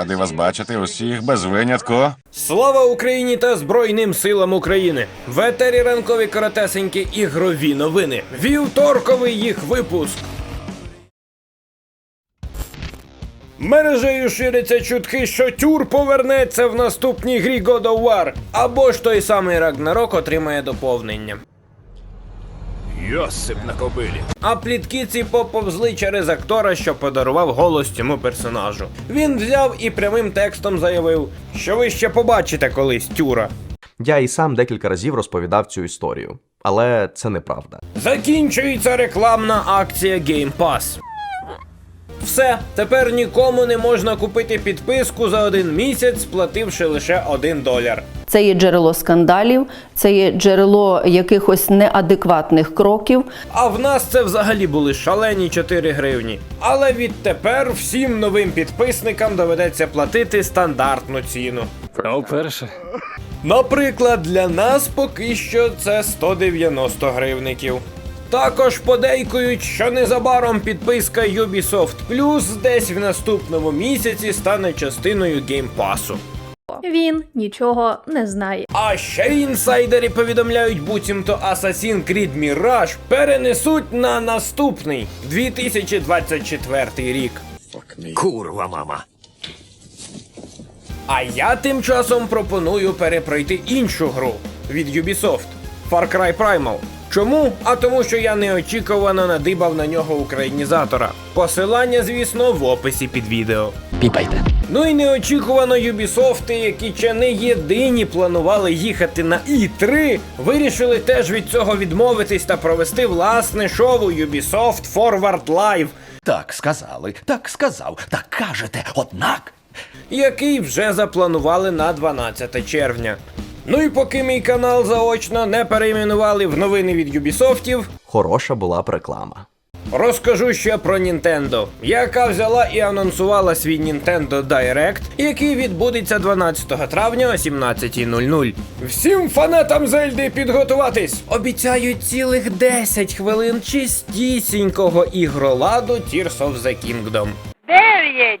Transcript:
Радий вас бачити усіх без винятку. Слава Україні та Збройним силам України! В етері ранкові коротесенькі ігрові новини. Вівторковий їх випуск. Мережею ширяться чутки, що тюр повернеться в наступній грі God of War, або ж той самий Рагнарок отримає доповнення. Йосип на кобилі. А плітки ці поповзли через актора, що подарував голос цьому персонажу. Він взяв і прямим текстом заявив, що ви ще побачите колись тюра. Я і сам декілька разів розповідав цю історію, але це неправда. Закінчується рекламна акція Game Pass. Все, тепер нікому не можна купити підписку за один місяць, сплативши лише один доляр. Це є джерело скандалів, це є джерело якихось неадекватних кроків. А в нас це взагалі були шалені 4 гривні. Але відтепер всім новим підписникам доведеться платити стандартну ціну. Вперше. Наприклад, для нас поки що це 190 гривників. Також подейкують, що незабаром підписка Ubisoft Plus десь в наступному місяці стане частиною геймпасу. Він нічого не знає. А ще інсайдери повідомляють, буцімто Assassin's Creed Mirage перенесуть на наступний 2024 рік. Курва, мама. А я тим часом пропоную перепройти іншу гру від Ubisoft Far Cry Primal. Чому? А тому, що я неочікувано надибав на нього українізатора. Посилання, звісно, в описі під відео. Піпайте. Ну і неочікувано Юбісофти, які ще не єдині планували їхати на І3, вирішили теж від цього відмовитись та провести власне шоу Ubisoft Forward Live, Так сказали, так сказав, так кажете, однак. який вже запланували на 12 червня. Ну і поки мій канал заочно не перейменували в новини від Юбісофтів. Хороша була б реклама. Розкажу ще про Нінтендо, яка взяла і анонсувала свій Nintendo Direct, який відбудеться 12 травня о 17.00. Всім фанатам Зельди підготуватись! Обіцяють цілих 10 хвилин чистісінького ігроладу Tears of the Kingdom. 9!